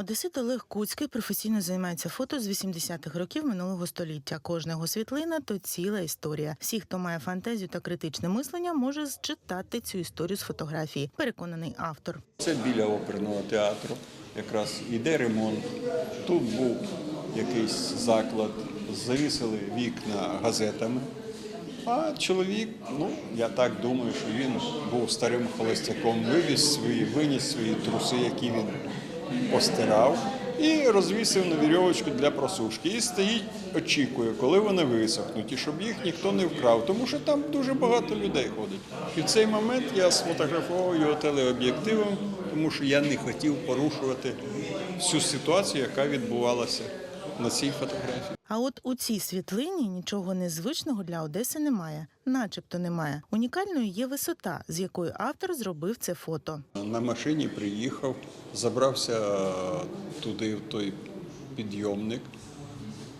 Одесит Олег Куцький професійно займається фото з 80-х років минулого століття. Кожна його світлина то ціла історія. Всі, хто має фантазію та критичне мислення, може зчитати цю історію з фотографії. Переконаний автор. Це біля оперного театру. Якраз іде ремонт. Тут був якийсь заклад, завісили вікна газетами. А чоловік, ну я так думаю, що він був старим холостяком, вивіз свої, виніс свої труси, які він постирав, і розвісив на вірьовочку для просушки. І стоїть, очікує, коли вони висохнуть, і щоб їх ніхто не вкрав, тому що там дуже багато людей ходить. І в цей момент я сфотографував його телеоб'єктивом, тому що я не хотів порушувати всю ситуацію, яка відбувалася на цій фотографії. А от у цій світлині нічого незвичного для Одеси немає, начебто немає. Унікальною є висота, з якою автор зробив це фото. На машині приїхав, забрався туди, в той підйомник,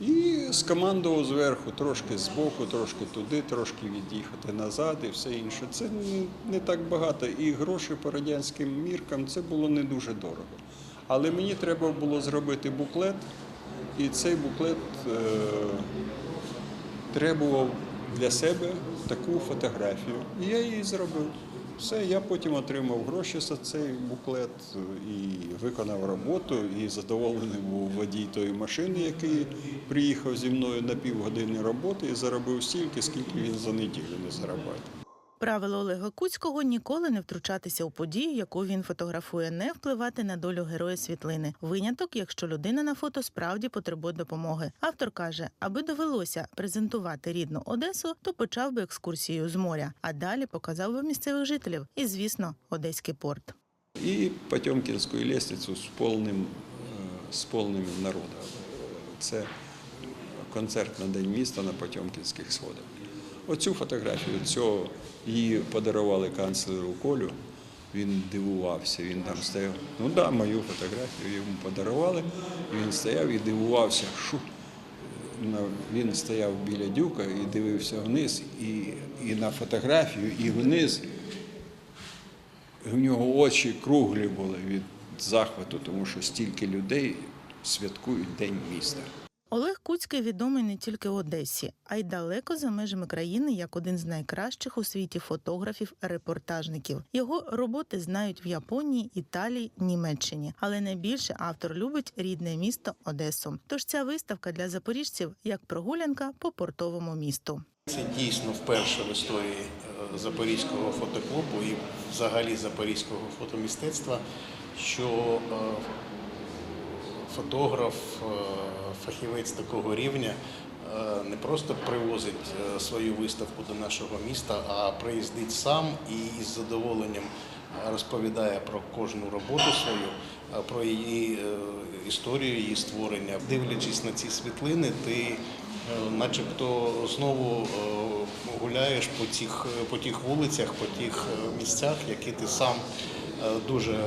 і скомандував зверху трошки збоку, трошки туди, трошки від'їхати назад і все інше. Це не- не так багато. І гроші по радянським міркам це було не дуже дорого. Але мені треба було зробити буклет, і цей буклет е, требував для себе таку фотографію. І я її зробив. Все, я потім отримав гроші за цей буклет е, і виконав роботу, і задоволений був водій тої машини, який приїхав зі мною на півгодини роботи і заробив стільки, скільки він за неділю не заробляє. Правило Олега Куцького ніколи не втручатися у подію, яку він фотографує, не впливати на долю героя світлини. Виняток, якщо людина на фото справді потребує допомоги. Автор каже, аби довелося презентувати рідну Одесу, то почав би екскурсію з моря, а далі показав би місцевих жителів і, звісно, одеський порт. І Потьомкінську лестницю з повним, е, з повним народом. Це концерт на День міста на Потьомкінських сходах. Оцю фотографію цього її подарували канцлеру Колю. Він дивувався, він там стояв. Ну так, да, мою фотографію йому подарували. Він стояв і дивувався, на- він стояв біля дюка і дивився вниз, і, і на фотографію, і вниз. У нього очі круглі були від захвату, тому що стільки людей святкують День міста. Олег Куцький відомий не тільки в Одесі, а й далеко за межами країни як один з найкращих у світі фотографів-репортажників. Його роботи знають в Японії, Італії, Німеччині. Але найбільше автор любить рідне місто Одесу. Тож ця виставка для запоріжців як прогулянка по портовому місту. Це дійсно вперше в історії е, Запорізького фотоклубу і взагалі Запорізького фотомістецтва, що е, фотограф, е, фахівець такого рівня е, не просто привозить е, свою виставку до нашого міста, а приїздить сам і із задоволенням розповідає про кожну роботу свою, е, про її історію, її створення. Дивлячись на ці світлини, ти начебто знову гуляєш по тих, по тих вулицях, по тих місцях, які ти сам дуже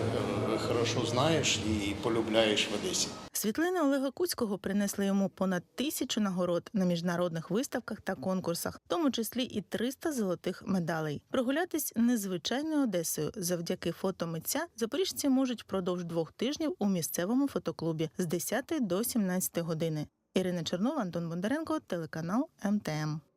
хорошо знаєш і полюбляєш в Одесі. Світлини Олега Куцького принесли йому понад тисячу нагород на міжнародних виставках та конкурсах, в тому числі і 300 золотих медалей. Прогулятись незвичайною Одесою завдяки фото митця запоріжці можуть впродовж двох тижнів у місцевому фотоклубі з 10 до 17 години. Ірина Чернова, Антон Бондаренко, телеканал МТМ.